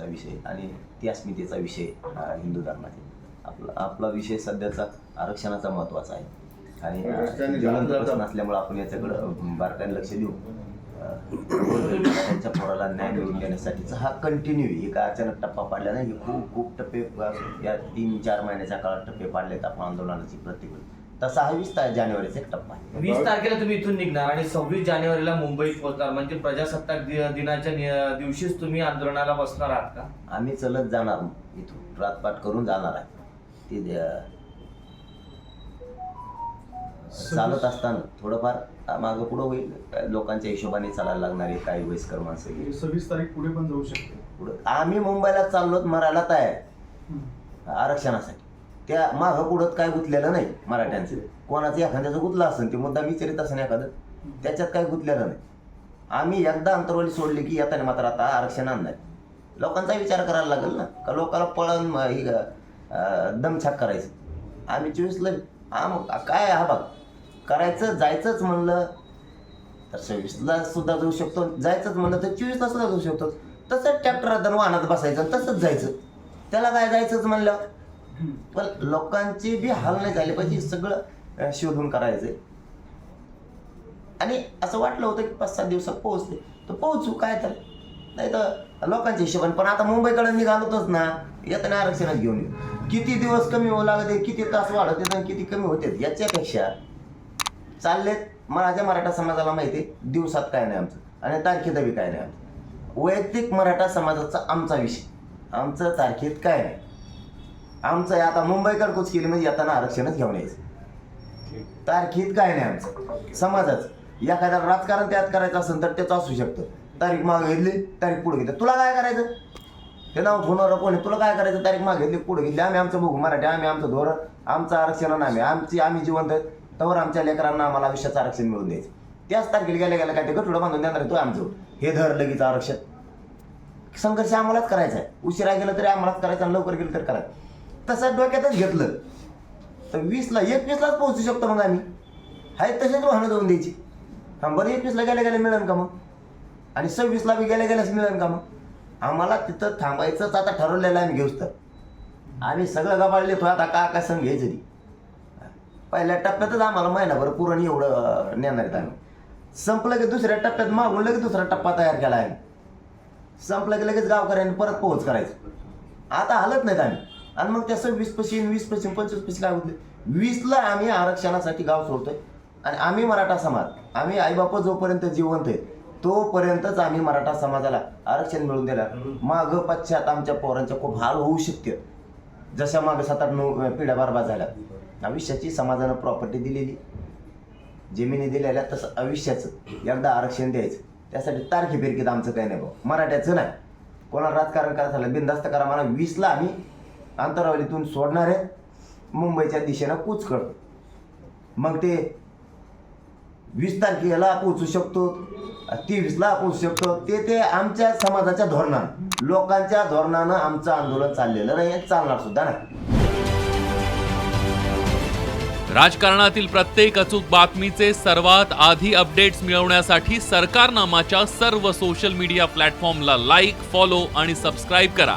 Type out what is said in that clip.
चा विषय आणि ती अस्मितेचा विषय हा हिंदू धर्माचे आपला आपला विषय सध्याचा आरक्षणाचा महत्त्वाचा आहे. आणि प्रश्न जातं. असल्यामुळे आपण याच्याकडं बारकाईने लक्ष देऊ त्यांच्या पोराला न्याय मिळवून देण्यासाठीचा हा कंटिन्यू काय अचानक टप्पा पाडला नाही हे खूप खूप टप्पे या तीन चार महिन्याच्या काळात टप्पे पाडलेत आपण आंदोलनाची प्रत्येक वेळी तसा हा वीस तारीख जानेवारीचा एक टप्पा आहे वीस तारखेला तुम्ही इथून निघणार आणि सव्वीस जानेवारीला मुंबईत पोहोचणार. म्हणजे प्रजासत्ताक दि- दिनाच्या नि- दिवशीच तुम्ही आंदोलनाला बसणार आहात का? आम्ही चलत जाणार इथून. रातपाट करून जाणार आहे. ते द्या- चालत असताना थोडंफार मागं पुढं होईल. लोकांच्या हिशोबाने चालायला लागणार आहे. काही वयस्कर माणसं गेली. सव्वीस तारीख पुढे पण जाऊ शकते. पुढं आम्ही मुंबईला चाललोत मरायला तयार. हम्म. आरक्षणासाठी. त्या मागं पुढत काय गुंतलेलं नाही मराठ्यांचं. कोणाचं एखाद्याचं गुंतलं असेल ते मुद्दा विचारित असेल एखादं त्याच्यात काय गुंतलेलं नाही. आम्ही एकदा अंतरवली सोडली की येताना मात्र आता आरक्षण आणणार. लोकांचा विचार करायला लागेल ना का लोकांना पळण ही दमछाक करायचं. आम्ही चोवीसला आम काय हा बघ करायचं जायचंच म्हणलं तर सव्वीसला सुद्धा जाऊ शकतो. जायचंच म्हणलं तर चोवीसला सुद्धा जाऊ शकतो. तसंच ट्रॅक्टर वाहनात बसायचं तसंच जायचं. त्याला काय जायचंच म्हणलं? पण लोकांची बी हाल नाही झाले पाहिजे सगळं शोधून करायचंय आणि असं वाटलं होतं की पाच सात दिवसात पोहोचले तर पोहोचू काय तर. नाही तर लोकांच्या हिशोबाने पण आता मुंबईकडे निघालोतच ना येताना आरक्षणात घेऊन येऊ. किती दिवस कमी होऊ लागते किती तास वाढत आणि किती कमी होते याच्यापेक्षा चाललेत माझ्या मराठा समाजाला माहिती आहे दिवसात काय नाही आमचं. आणि तारखेत बी काय नाही आमचं. वैयक्तिक मराठा समाजाचा आमचा विषय. आमचं तारखेत काय नाही. आमचं आता मुंबईकर कुच केली म्हणजे येताना आरक्षणच घेऊन यायचं. तारखेत काय नाही आमचं. समाजाच. एखाद्याला राजकारण त्यात करायचं असेल तर त्याचं असू शकतं. तारीख मागे घेतली तारीख पुढे घेतली. तुला काय करायचं? ते नाव फोनवर कोणी? तुला काय करायचं? तारीख मागे घेतली पुढे घेतली. आम्ही आमचं बघू मराठी आम्ही आमचं धोरण आमचं आरक्षण आम्ही आमची आम्ही जिवंत आहेत. तवर आमच्या लेकरांना आम्हाला आयुष्याचं आरक्षण मिळून द्यायचं. त्याच तारखेला गेल्या गेल्या काय ते गठुडं बांधून देणार तो आमचं. हे धर लगेच आरक्षण. संघर्ष आम्हालाच करायचा आहे. उशिरा गेलं तरी आम्हालाच करायचा आणि लवकर गेलं तर करायचं. तसं डोक्यातच घेतलं. तर वीसला एकवीसलाच पोहोचू शकतो मग आम्ही. हाय तसेच वाहनं जाऊन द्यायची. हा बरं एकवीसला गेल्या गेल्या मिळेल का मग? आणि सव्वीसला बी गेल्या गेल्याच मिळेल का मग? आम्हाला तिथं थांबायचंच आता ठरवलेलं आहे आम्ही घेऊच तर आम्ही सगळं गबाळले तो आता का काय संघ घ्यायचं ती. पहिल्या टप्प्यातच आम्हाला महिनाभर पुरण एवढं नेणार आहेत आम्ही. संपलं की दुसऱ्या टप्प्यात मागून लगेच दुसरा टप्पा तयार केला आहे. संपलं की लगेच गावकऱ्यांनी परत पोहोच करायचं. आता हलत नाहीत आम्ही. आणि मग त्याचं वीस पशी वीस पशी पंचवीस पशी काय होते वीसला आम्ही आरक्षणासाठी गाव सोडतोय. आणि आम्ही मराठा समाज आम्ही आईबाप जोपर्यंत जिवंत आहेत तोपर्यंतच आम्ही मराठा समाजाला आरक्षण मिळवून देणार. माग पश्चात आमच्या पोरांच्या खूप हाल होऊ शकते. जशा मागे सात आठ नऊ पिढ्या बरबाद झाल्या. आयुष्याची समाजानं प्रॉपर्टी दिलेली. जमिनी दिलेल्या तसं आयुष्याचं एकदा आरक्षण द्यायचं. त्यासाठी तारखे फिरकीत आमचं काही नाही भाऊ. मराठ्याचं नाही. कोणाला राजकारण करायचं झालं बिंदास्त करा मला वीसला आम्ही अंतरावलीतून सोडणार आहे. मुंबईच्या दिशेनं कूच करतो. मग ते वीस तारखेला पोचू शकतो तेवीसला पोचू शकतो. ते ते आमच्या समाजाच्या धोरणानं लोकांच्या धोरणानं आमचं आंदोलन चाललेलं नाही चालणार सुद्धा नाही. राजकारणातील प्रत्येक अचूक बातमीचे सर्वात आधी अपडेट्स मिळवण्यासाठी सरकारनामाच्या सर्व सोशल मीडिया प्लॅटफॉर्मला लाईक फॉलो आणि सबस्क्राईब करा.